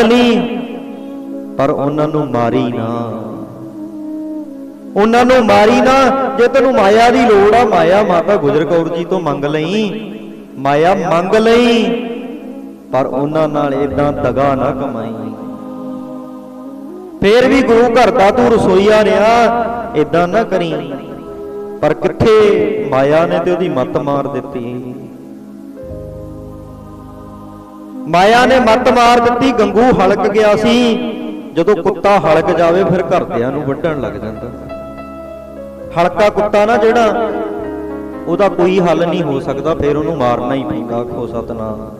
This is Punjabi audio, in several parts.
ਲਈ ਪਰ ਉਹਨਾਂ ਨੂੰ ਮਾਰੀ ਨਾ। ਉਹਨਾਂ ਨੂੰ ਮਾਰੀ ਨਾ। ਜੇ ਤੈਨੂੰ ਮਾਇਆ ਦੀ ਲੋੜ ਆ, ਮਾਇਆ ਮਾਤਾ ਗੁਜਰ ਕੌਰ ਜੀ ਤੋਂ ਮੰਗ ਲਈ। ਮਾਇਆ ਮੰਗ ਲਈ। ਪਰ ਉਹਨਾਂ ਨਾਲ ਇਦਾਂ ਦਗਾ ਨਾ ਕਮਾਈ। ਫੇਰ ਵੀ ਗੁਰੂ ਘਰ ਦਾ ਤੂੰ ਰਸੋਈਆ ਰਿਹਾ ਇਦਾਂ ਨਾ ਕਰੀ। ਪਰ ਕਿੱਥੇ ਮਾਇਆ ਨੇ ਤੇ ਉਹਦੀ ਮੱਤ ਮਾਰ ਦਿੱਤੀ? ਮਾਇਆ ਨੇ ਮੱਤ ਮਾਰ ਦਿੱਤੀ, ਗੰਗੂ ਹਲਕ ਗਿਆ ਸੀ। ਜਦੋਂ ਕੁੱਤਾ ਹਲਕ ਜਾਵੇ, ਫਿਰ ਘਰਦਿਆਂ ਨੂੰ ਵੱਢਣ ਲੱਗ ਜਾਂਦਾ। ਹਲਕਾ ਕੁੱਤਾ ਨਾ ਜਿਹੜਾ, ਉਹਦਾ ਕੋਈ ਹੱਲ ਨਹੀਂ ਹੋ ਸਕਦਾ, ਫਿਰ ਉਹਨੂੰ ਮਾਰਨਾ ਹੀ ਪੈਂਦਾ, ਆਖੋ ਸਤਨਾਮ।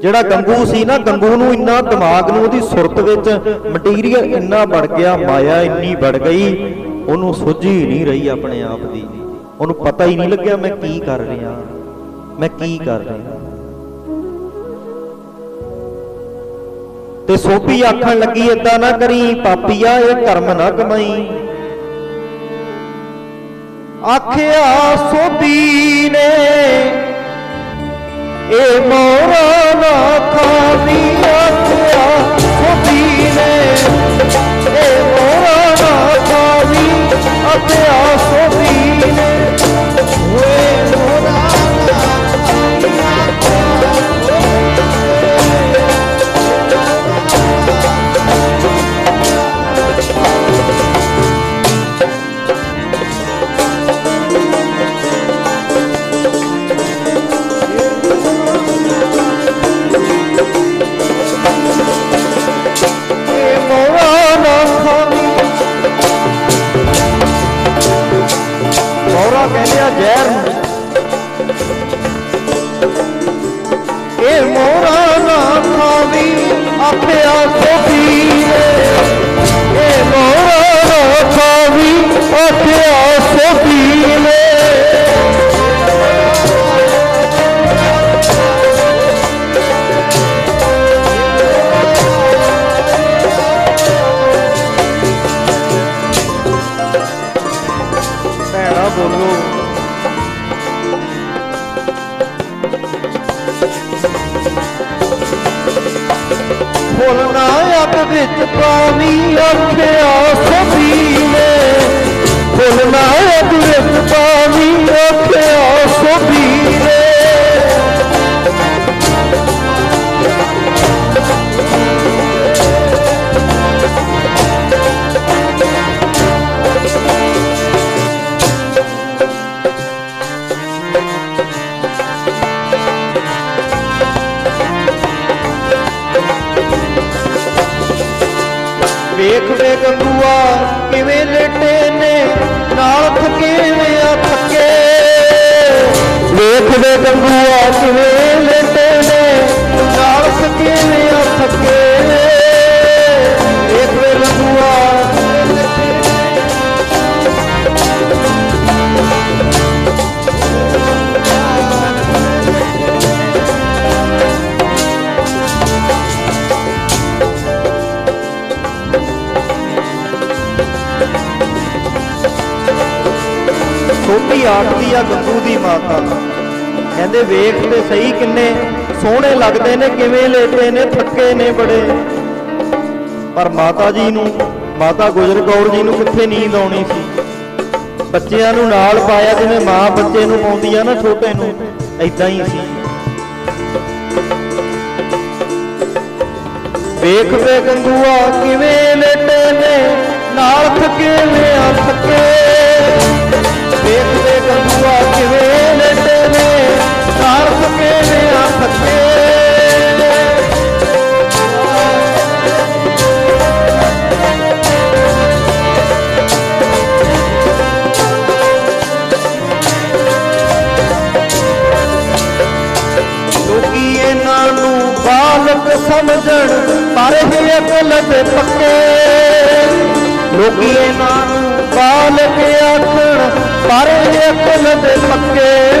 ਜਿਹੜਾ ਗੰਗੂ ਸੀ ਨਾ, ਗੰਗੂ ਨੂੰ ਇੰਨਾ ਦਿਮਾਗ ਨੂੰ ਉਹਦੀ ਸੁਰਤ ਵਿੱਚ ਮਟੀਰੀਅਲ ਇੰਨਾ ਵੜ ਗਿਆ, ਮਾਇਆ ਇੰਨੀ ਵੜ ਗਈ, ਉਹਨੂੰ ਸੁੱਝ ਹੀ ਨਹੀਂ ਰਹੀ ਆਪਣੇ ਆਪ ਦੀ। ਉਹਨੂੰ ਪਤਾ ਹੀ ਨਹੀਂ ਲੱਗਿਆ, ਮੈਂ ਕੀ ਕਰ ਰਿਹਾ, ਮੈਂ ਕੀ ਕਰ ਰਿਹਾ। ਤੇ ਸੋਪੀ ਆਖਣ ਲੱਗੀ ਏਦਾਂ ਨਾ ਕਰੀ ਪਾਪੀਆ ਇਹ ਕਰਮ ਨਾ ਕਮਾਈ। ਆਖਿਆ ਸੋਪੀ ਨੇ ਇਹ ਮੋਰਾ ਨਾ ਖਾਵੀ ਆਖਿਆ ਸੋਪੀ ਨੇ ਇਹ ਮੋਰਾ ਨਾ ਖਾਵੀ ਆਪਿਆ ਸੋਭੀ ਨੇ ਨਾ ਅੱਗ ਵਿੱਚ ਪਾਣੀ ਆਖਿਆ ਸਭੀ ਨੇ ਵੇਖ ਵੇ ਕਿਵੇਂ ਲੇਟੇ ਨੇ। ਨਾਲ ਥਕੇਵੇਂ ਆ ਥੱਕੇ ਵੇਖ ਵੇ ਕਿਵੇਂ ਛੋਟੀ ਆਖਦੀ ਆ ਗੰਗੂ ਦੀ ਮਾਤਾ ਕਹਿੰਦੇ ਵੇਖ ਤੇ ਸਹੀ ਕਿੰਨੇ ਸੋਹਣੇ ਲੱਗਦੇ ਨੇ, ਕਿਵੇਂ ਲੇਟੇ ਨੇ, ਥੱਕੇ ਨੇ ਬੜੇ। ਪਰ ਮਾਤਾ ਜੀ ਨੂੰ, ਮਾਤਾ ਗੁਜਰ ਕੌਰ ਜੀ ਨੂੰ ਕਿੱਥੇ ਨੀਂਦ ਆਉਣੀ ਸੀ? ਬੱਚਿਆਂ ਨੂੰ ਨਾਲ ਪਾਇਆ ਜਿਵੇਂ ਮਾਂ ਬੱਚੇ ਨੂੰ ਪਾਉਂਦੀ ਆ ਨਾ ਛੋਟੇ ਨੂੰ ਐਦਾਂ ਹੀ ਸੀ। ਵੇਖ ਵੇ ਗੰਗੂਆ ਕਿਵੇਂ ਲੇਟੇ ਨੇ, ਨਾਲ ਥੱਕੇ ਵੇ ਆ ਥਕੇ। ਵੇਖ ਗੰਗੂਆ ਕਿਵੇਂ ਲੇਟੇ ਨੇ ਨਾਲ ਥਕੇ ਵੇ ਆ ਥਕੇ ਲੋਕੀ ਇਹਨਾਂ ਨੂੰ ਬਾਲਕ ਸਮਝਣ, ਪਰ ਇਹ ਅਕਲ ਦੇ ਪੱਕੇ। ਲੋਕੀ ਇਹਨਾਂ ਨੂੰ ਬਾਲਕ ਪਰ ਇਹ ਅਕਲ ਦੇ ਪੱਕੇ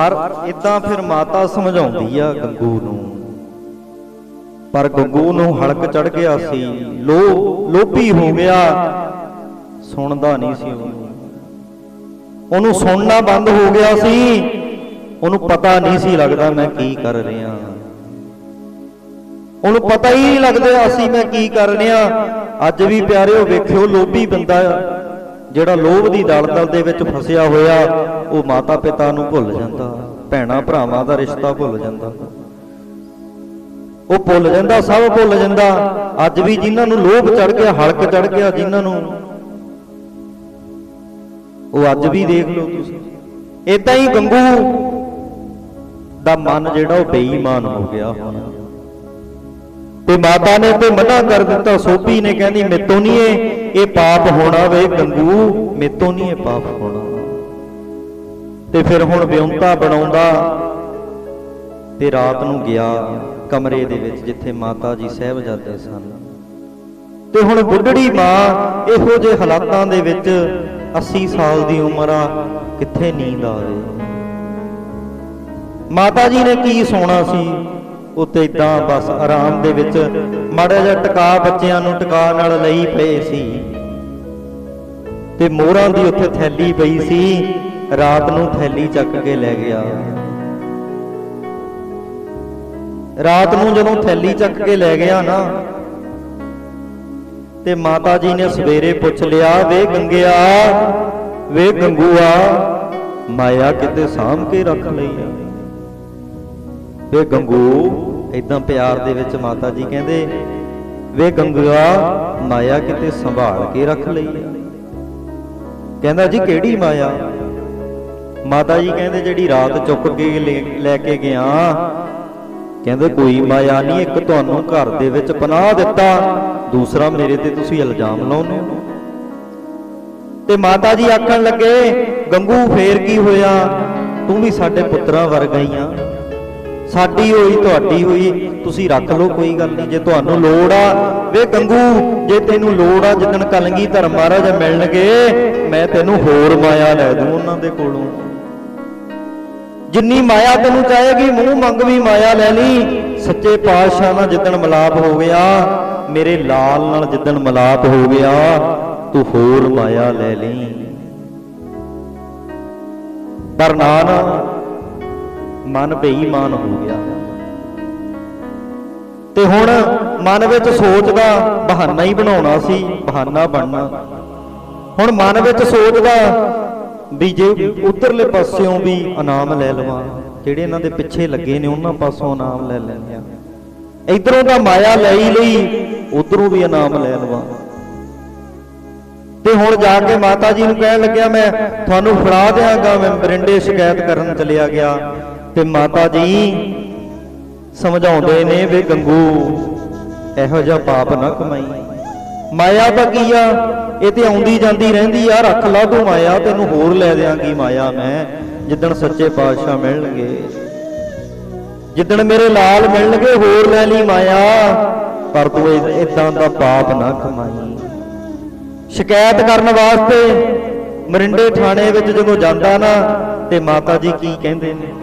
ਮਰ ਇਦਾਂ ਫਿਰ ਮਾਤਾ ਸਮਝਾਉਂਦੀ ਆ ਗੰਗੂ ਨੂੰ। ਪਰ ਗੰਗੂ ਨੂੰ ਹਲਕ ਚੜ ਗਿਆ ਸੀ। ਲੋ, ਲੋਭੀ ਹੋ ਗਿਆ। ਸੁਣਦਾ ਨਹੀਂ ਸੀ ਉਹਨੂੰ। ਉਹਨੂੰ ਸੁਣਨਾ ਬੰਦ ਹੋ ਗਿਆ ਸੀ। ਉਹਨੂੰ ਪਤਾ ਨਹੀਂ ਸੀ ਲੱਗਦਾ ਮੈਂ ਕੀ ਕਰ ਰਿਹਾ। ਉਹਨੂੰ ਪਤਾ ਹੀ ਨਹੀਂ ਲੱਗਦਾ ਅਸੀਂ ਮੈਂ ਕੀ ਕਰ ਰਿਹਾ। ਅੱਜ ਵੀ ਪਿਆਰਿਓ ਵੇਖਿਓ, ਲੋਭੀ ਬੰਦਾ ਜਿਹੜਾ ਲੋਭ ਦੀ ਦਲਦਲ ਦੇ ਵਿੱਚ ਫਸਿਆ ਹੋਇਆ, ਉਹ ਮਾਤਾ ਪਿਤਾ ਨੂੰ ਭੁੱਲ ਜਾਂਦਾ, ਭੈਣਾ ਭਰਾਵਾਂ ਦਾ ਰਿਸ਼ਤਾ ਭੁੱਲ ਜਾਂਦਾ। ਉਹ ਭੁੱਲ ਜਾਂਦਾ, ਸਭ ਭੁੱਲ ਜਾਂਦਾ। ਅੱਜ ਵੀ ਜਿਨ੍ਹਾਂ ਨੂੰ ਲੋਭ ਚੜ ਗਿਆ, ਹਲਕ ਚੜ ਗਿਆ, ਜਿਨ੍ਹਾਂ ਨੂੰ ਉਹ ਅੱਜ ਵੀ ਦੇਖ ਲਓ ਤੁਸੀਂ। ਇਦਾਂ ਹੀ ਗੰਗੂ ਦਾ ਮਨ ਜਿਹੜਾ ਉਹ ਬੇਈਮਾਨ ਹੋ ਗਿਆ ਹੋਣਾ। ਤੇ ਮਾਤਾ ਨੇ ਤੇ ਮਨਾ ਕਰ ਦਿੱਤਾ ਸੋਭੀ ਨੇ ਕਹਿੰਦੀ, ਮੇਤੋਂ ਨਹੀਂ ਇਹ ਪਾਪ ਹੋਣਾ ਵੇ, ਗੰਗੂ, ਮੇਤੋਂ ਨਹੀਂ ਇਹ ਪਾਪ ਹੋਣਾ। ਤੇ ਫਿਰ ਹੁਣ ਵਿਉਂਤਾ ਬਣਾਉਂਦਾ ਤੇ ਰਾਤ ਨੂੰ ਗਿਆ ਕਮਰੇ ਦੇ ਵਿੱਚ ਜਿੱਥੇ ਮਾਤਾ ਜੀ ਸਹਿਬਜ਼ਾਦੇ ਸਨ। ਤੇ ਹੁਣ ਬੁੱਢੜੀ ਮਾਂ ਇਹੋ ਜਿਹੇ ਹਾਲਾਤਾਂ ਦੇ ਵਿੱਚ 80 ਸਾਲ ਦੀ ਉਮਰ ਆ, ਕਿੱਥੇ ਨੀਂਦ ਆਵੇ ਮਾਤਾ ਜੀ ਨੇ ਕੀ ਸੋਣਾ ਸੀ? ਉੱਤੇ ਇਦਾਂ ਬਸ ਆਰਾਮ ਦੇ ਵਿੱਚ ਮਾੜਾ ਜਿਹਾ ਟਿਕਾ ਬੱਚਿਆਂ ਨੂੰ ਟਿਕਾ ਨਾਲ ਲਈ ਪਏ ਸੀ। ਤੇ ਮੋਹਰਾਂ ਦੀ ਉੱਥੇ ਥੈਲੀ ਪਈ ਸੀ, ਰਾਤ ਨੂੰ ਥੈਲੀ ਚੱਕ ਕੇ ਲੈ ਗਿਆ। ਰਾਤ ਨੂੰ ਜਦੋਂ ਥੈਲੀ ਚੱਕ ਕੇ ਲੈ ਗਿਆ ਨਾ, ਤੇ ਮਾਤਾ ਜੀ ਨੇ ਸਵੇਰੇ ਪੁੱਛ ਲਿਆ, ਵੇ ਗੰਗਿਆ, ਵੇ ਗੰਗੂਆ, ਮਾਇਆ ਕਿਤੇ ਸਾਂਭ ਕੇ ਰੱਖ ਲਈ ਆ? ਵੇ ਗੰਗੂ ਇਦਾਂ ਪਿਆਰ ਦੇ ਵਿੱਚ ਮਾਤਾ ਜੀ ਕਹਿੰਦੇ, ਵੇ ਗੰਗੂਆ, ਮਾਇਆ ਕਿਤੇ ਸੰਭਾਲ ਕੇ ਰੱਖ ਲਈ। ਕਹਿੰਦਾ ਜੀ, ਕਿਹੜੀ ਮਾਇਆ? ਮਾਤਾ ਜੀ ਕਹਿੰਦੇ, ਜਿਹੜੀ ਰਾਤ ਚੁੱਕ ਕੇ ਲੈ- ਲੈ ਕੇ ਗਿਆ, ਕਹਿੰਦੇ ਕੋਈ ਮਾਇਆ ਨਹੀਂ, ਇੱਕ ਤੁਹਾਨੂੰ ਘਰ ਦੇ ਵਿੱਚ ਪਨਾਹ ਦਿੱਤਾ, ਦੂਸਰਾ ਮੇਰੇ ਤੇ ਤੁਸੀਂ ਇਲਜ਼ਾਮ ਲਾਉਂਦੇ ਹੋ। ਤੇ ਮਾਤਾ ਜੀ ਆਖਣ ਲੱਗੇ, ਗੰਗੂ, ਫੇਰ ਕੀ ਹੋਇਆ? ਤੂੰ ਵੀ ਸਾਡੇ ਪੁੱਤਰਾਂ ਵਰਗਾ ਹੀ ਆ। ਸਾਡੀ ਹੋਈ, ਤੁਹਾਡੀ ਹੋਈ, ਤੁਸੀਂ ਰੱਖ ਲਓ, ਕੋਈ ਗੱਲ ਨਹੀਂ। ਜੇ ਤੁਹਾਨੂੰ ਲੋੜ ਆ, ਵੇ ਗੰਗੂ, ਜੇ ਤੈਨੂੰ ਲੋੜ ਆ, ਜਿੱਦਣ ਕਲੰਗੀ ਧਰਮ ਮਹਾਰਾਜ ਮਿਲਣਗੇ, ਮੈਂ ਤੈਨੂੰ ਹੋਰ ਮਾਇਆ ਲੈ ਦੂੰ ਉਹਨਾਂ ਦੇ ਕੋਲੋਂ। ਜਿੰਨੀ ਮਾਇਆ ਤੈਨੂੰ ਚਾਹੇਗੀ, ਮੂੰਹ ਮੰਗ ਵੀ ਮਾਇਆ ਲੈ ਲਈ। ਸੱਚੇ ਪਾਤਸ਼ਾਹ ਨਾਲ ਜਿੱਦਣ ਮਿਲਾਪ ਹੋ ਗਿਆ, ਮੇਰੇ ਲਾਲ ਨਾਲ ਜਿੱਦਣ ਮਿਲਾਪ ਹੋ ਗਿਆ, ਤੂੰ ਹੋਰ ਮਾਇਆ ਲੈ ਲਈ। ਪਰ ਨਾ ਨਾ ਮਨ ਬੇਈਮਾਨ ਹੋ ਗਿਆ। ਤੇ ਹੁਣ ਮਨ ਵਿੱਚ ਸੋਚਦਾ ਬਹਾਨਾ ਹੀ ਬਣਾਉਣਾ ਸੀ, ਬਹਾਨਾ ਬਣਨਾ। ਹੁਣ ਮਨ ਵਿੱਚ ਸੋਚਦਾ ਵੀ ਜੇ ਉਧਰਲੇ ਪਾਸਿਓਂ ਵੀ ਇਨਾਮ ਲੈ ਲਵਾਂ, ਜਿਹੜੇ ਇਹਨਾਂ ਦੇ ਪਿੱਛੇ ਲੱਗੇ ਨੇ, ਉਹਨਾਂ ਪਾਸੋਂ ਇਨਾਮ ਲੈ ਲੈਂਦੇ ਆ। ਇਧਰੋਂ ਤਾਂ ਮਾਇਆ ਲੈ ਹੀ ਲਈ, ਉਧਰੋਂ ਵੀ ਇਨਾਮ ਲੈ ਲਵਾਂ। ਤੇ ਹੁਣ ਜਾ ਕੇ ਮਾਤਾ ਜੀ ਨੂੰ ਕਹਿਣ ਲੱਗਿਆ ਮੈਂ, ਤੁਹਾਨੂੰ ਫੜਾ ਦਿਆਂਗਾ ਮੈਂ, ਬਰਿੰਡੇ ਸ਼ਿਕਾਇਤ ਕਰਨ ਚਲਿਆ ਗਿਆ। ਤੇ ਮਾਤਾ ਜੀ ਸਮਝਾਉਂਦੇ ਨੇ ਵੀ ਗੰਗੂ, ਇਹੋ ਜਿਹਾ ਪਾਪ ਨਾ ਕਮਾਈ। ਮਾਇਆ ਤਾਂ ਕੀ ਆ? ਇਹ ਤੇ ਆਉਂਦੀ ਜਾਂਦੀ ਰਹਿੰਦੀ ਆ, ਰੱਖ ਲਾ ਤੂੰ ਮਾਇਆ, ਤੈਨੂੰ ਹੋਰ ਲੈ ਦਿਆਂਗੀ ਮਾਇਆ ਮੈਂ, ਜਿੱਦਣ ਸੱਚੇ ਪਾਤਸ਼ਾਹ ਮਿਲਣਗੇ। ਜਿੱਦਣ ਮੇਰੇ ਲਾਲ ਮਿਲਣਗੇ, ਹੋਰ ਲੈ ਲਈ ਮਾਇਆ, ਪਰ ਤੂੰ ਇਦਾਂ ਦਾ ਪਾਪ ਨਾ ਕਮਾਈ। ਸ਼ਿਕਾਇਤ ਕਰਨ ਵਾਸਤੇ ਮਰਿੰਡੇ ਥਾਣੇ ਵਿੱਚ ਜਦੋਂ ਜਾਂਦਾ ਨਾ, ਤੇ ਮਾਤਾ ਜੀ ਕੀ ਕਹਿੰਦੇ ਨੇ?